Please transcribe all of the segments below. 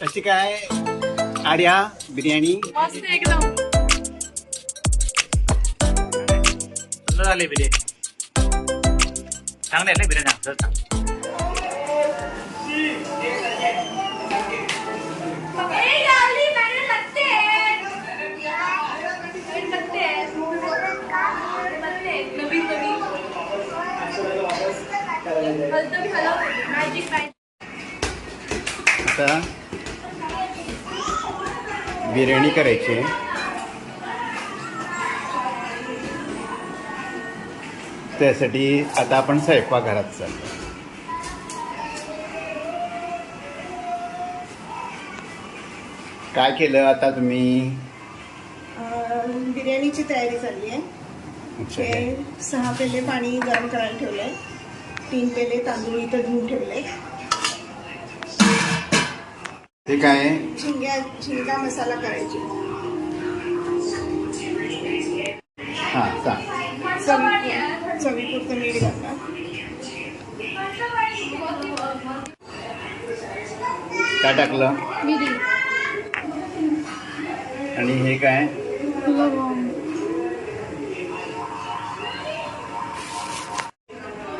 कशी काय आर्या बिर्याणी. मस्त एकदम. सुंदर झाली बिर्याणी. चांगली आहे ना बिर्याणी आमचं चांगली. आता बिर्याणी करायची. आहे त्यासाठी आता आपण स्वयंपाकघरात चाललो. काय केलं आता तुम्ही? बिर्याणीची तयारी चालली आहे. सहा पेले पाणी गरम करायला ठेवलंय. तीन पेले तांदूळ इथं धुवून ठेवले ते काय झिंगा मसाला करायची. हां चवीपुरतं मीठ घालणार काय टाकलं? आणि हे काय?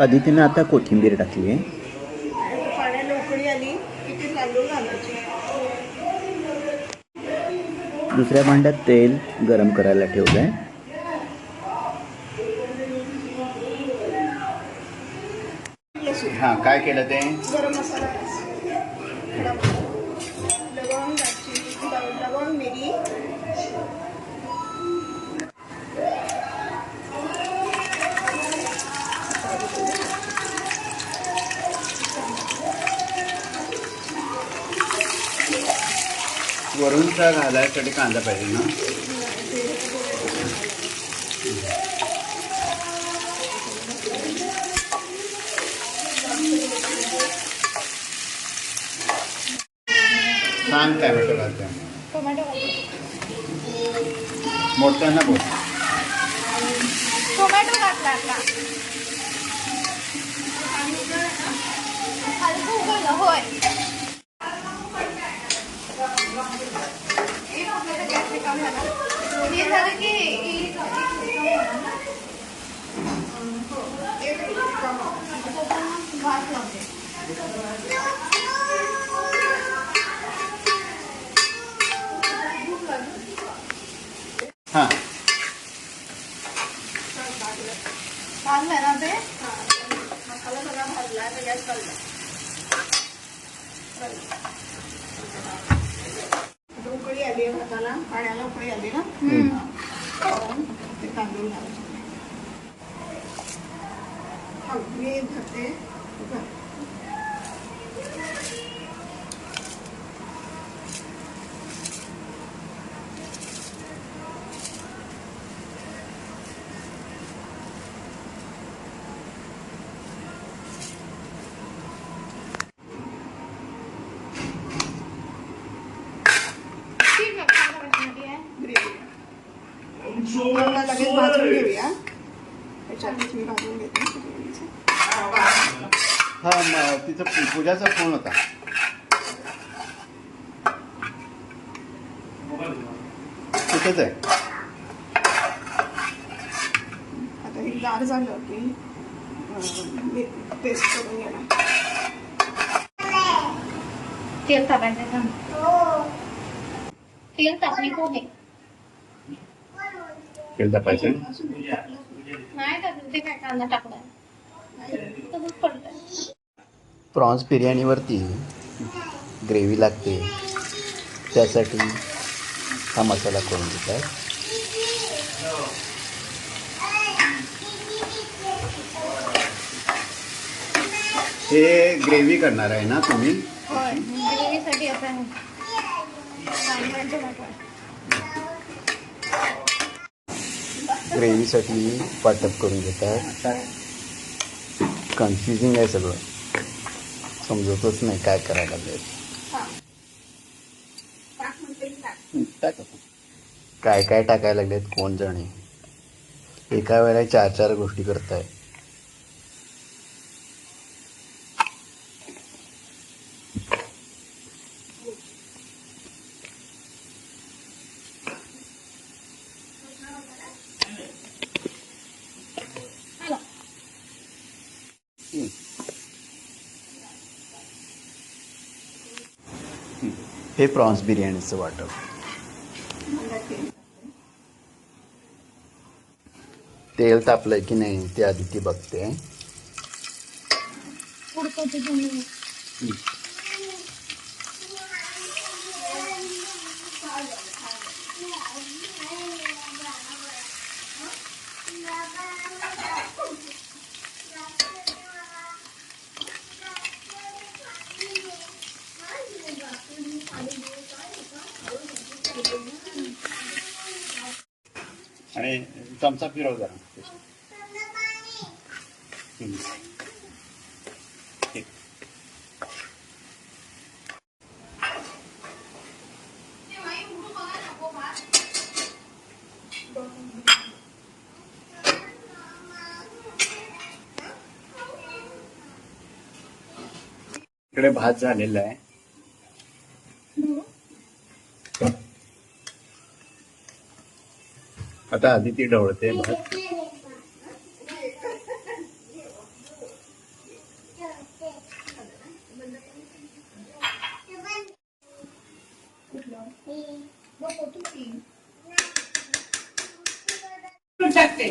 आदितीनं आता कोथिंबीर टाकली आहे पाण्याला उकळी आली की ते तांदूळ घालायचे दुसऱ्या भांड्यात तेल गरम करायला ठेवलं आहे हां काय केलं ते? वरूनचा घालायसाठी कांदा पाहिजे ना सांग टॅमॅटो घालते टोमॅटो मोठ्यांना बोल टोमॅटो घातला आता हलकं उकळलं होय हाँ huh. कुठेच आहे. आता हे गार झालं की अं, मी पेस्ट करून घेणार. तेल कोण? तापायचं नाही टाकलं ते काय कांदा टाकलाय तसंच पडतंय. प्रॉन्स बिर्याणीवरती ग्रेव्ही लागते. त्यासाठी हा मसाला करून घेतात हे ग्रेव्ही करणार आहे ना तुम्ही? होय आहे. ग्रेव्हीसाठी वाटप करून घेतात. कन्फ्युजिंग आहे सगळं. समजतच नाही काय करायला लागेल टाका काय काय टाकायला लागलेत कोण जाणे? एका वेळेला चार चार गोष्टी करताय. हे प्रॉन्स बिर्याणीचं वाटप. तेल तापलंय की नाही ते आधी ती बघते. आणि चमचा फिरव जरा. इकडे भात झालेला आहे. आता आदिती ती ढवळते भात. टाकते.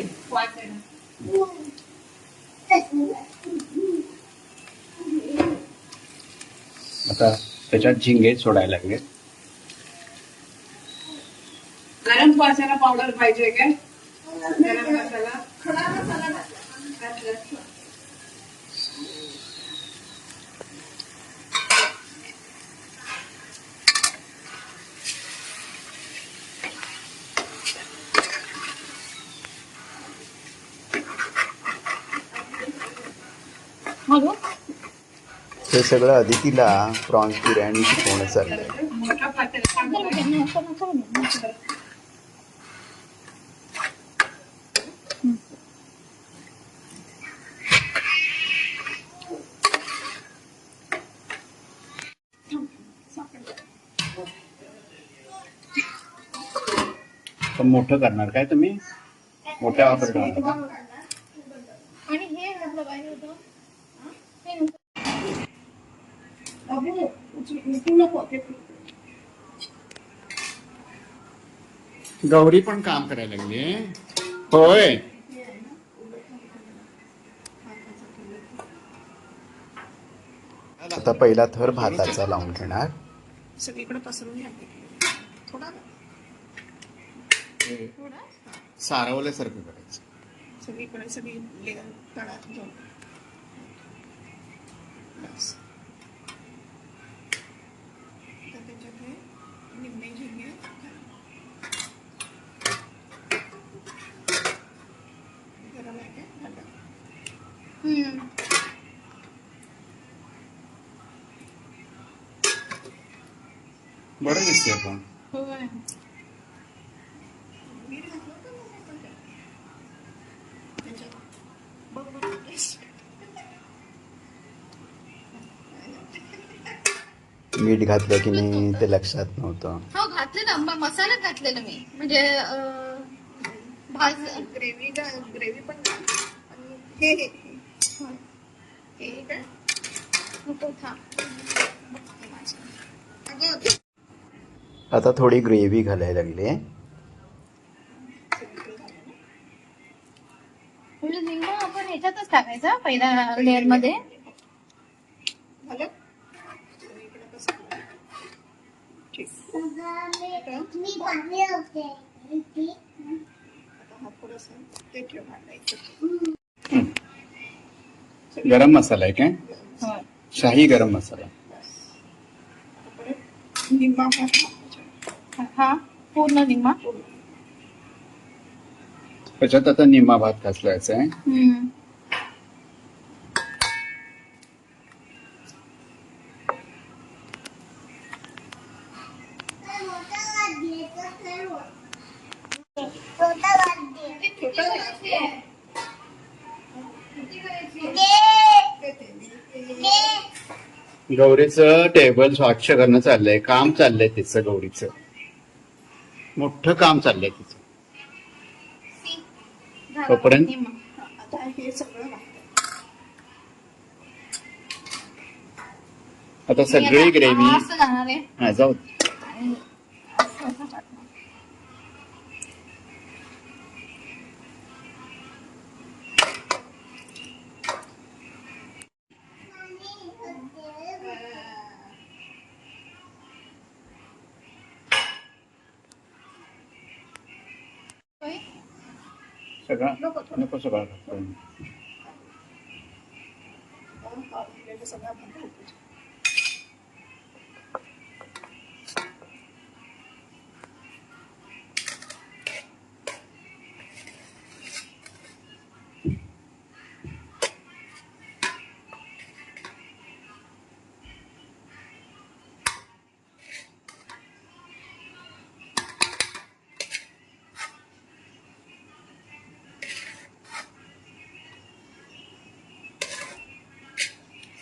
आता त्याच्यात झिंगे सोडायला लागले गरम मसाला पावडर पाहिजे काय? गरम मसाला. खडा मसाला घातला. म्हणून हे सगळं अदितीला प्रॉन्स बिर्याणी शिकवणं चाललंय पण मोठं करणार काय तुम्ही? मोठ्या वापर करणार आणि हे घातलं पाहिजे होतं हे नको. उचलू नको ते गौरी पण काम करायला लागली होय. आता पहिला थर भाताचा लावून घेणार. सगळीकडे पसरून घ्या थोडा सारवल्यासारखं करायचं. सगळीकडे सगळी तळात जाऊन बस तर त्याच्यात हे निम्मे झिंगे गरम आहे काय भांडं. हम्म. बरं दिसते आपण. मीठ घातलं की नाही ते लक्षात नव्हतं हो घातलेलं म- मसाल्यात घातलेलं मी म्हणजे अं, भाज ग्रेव्ही ग्रेव्ही पण घाल. आणि हे हे हे. हे काय नको थांब आता थोडी ग्रेव्ही घालायला लागली म्हणजे लिंबू आपण ह्याच्यातच टाकायचा पहिल्या लेअरमध्ये. हा गरम मसाला आहे काय? होय. शाही गरम मसाला परत निम्मा भात टाकायचा. हा पूर्ण निम्मा. त्याच्यात आता निम्मा भात घातलायचा आहे. हम्म. गौरीचं टेबल स्वच्छ करणं चाललंय काम चाललंय तिचं गौरीचं. मोठं काम चाललंय तिचं. तोपर्यंत? आता हे सगळं ग्रेव्ही हा जाऊ सगळा नको थोडं. नको सगळा टाकतो. सगळं आपण घालतो.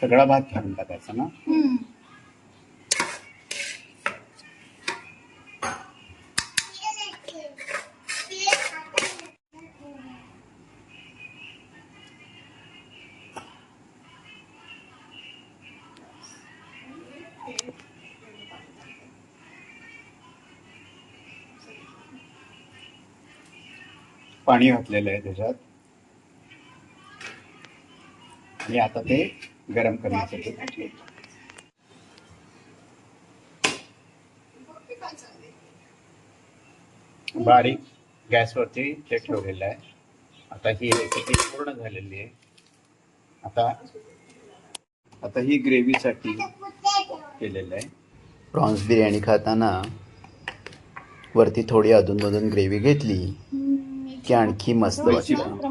सगळा भात घालून टाकायचा ना. पाणी घातलेलं आहे त्याच्यात आणि आता ते गरम करण्यासाठी. बारीक गॅसवरती ते ठेवलेलं आहे. आता ही रेसिपी पूर्ण झालेली आहे. आता आता ही ग्रेव्हीसाठी केलेलं आहे. प्रॉन्स बिर्याणी खाताना वरती थोडी अधूनमधून ग्रेव्ही घेतली. की आणखी मस्त वाटतं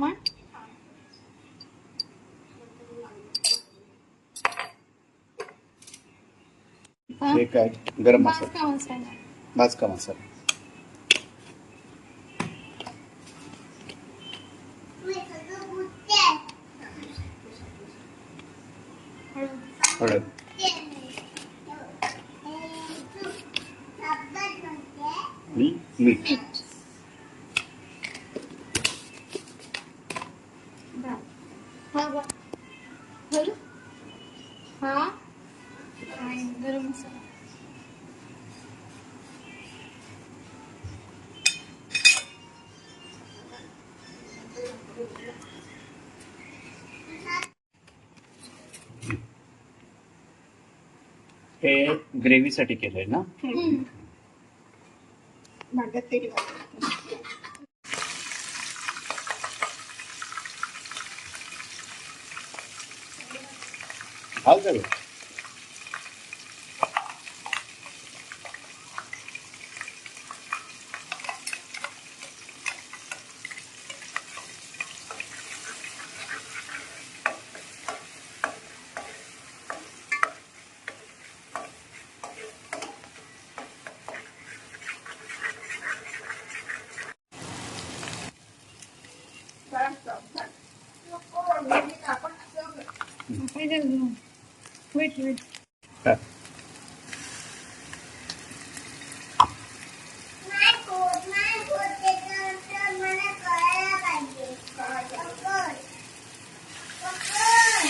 हा? काय गरम मसाला भाजका मसाला हळद. मीठ हे ग्रेव्हीसाठी केलंय ना? हाल भांड्यात तेल घालायचं. घाल सगळं चाल, चाल, चाल. नको, हे कापड असं पहिले वेट वेट टाक.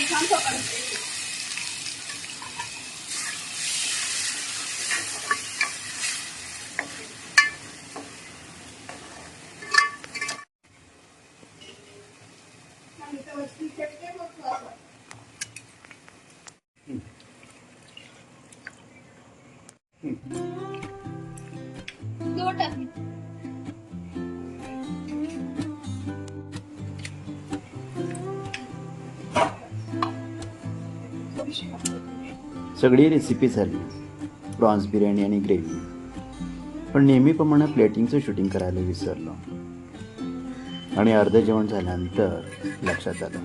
छान पकडते. आणि इथं वरती चटके बघतो आपण. घालते. सगळी रेसिपी झाली. प्रॉन्स बिर्याणी आणि ग्रेव्ही पण नेहमीप्रमाणे प्लेटिंगचं शूटिंग करायला विसरलो. आणि अर्ध जेवण झाल्यानंतर लक्षात आलं.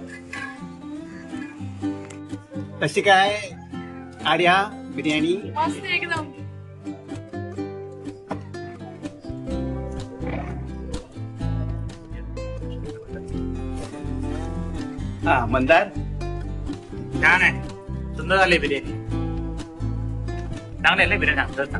कशी काय? आर्या बिर्याणी? मस्त एकदम. हा मंदार? छान आहे. सुंदर झाली बिर्याणी. चांगली आहे ना बिर्याणी सांग. खरंच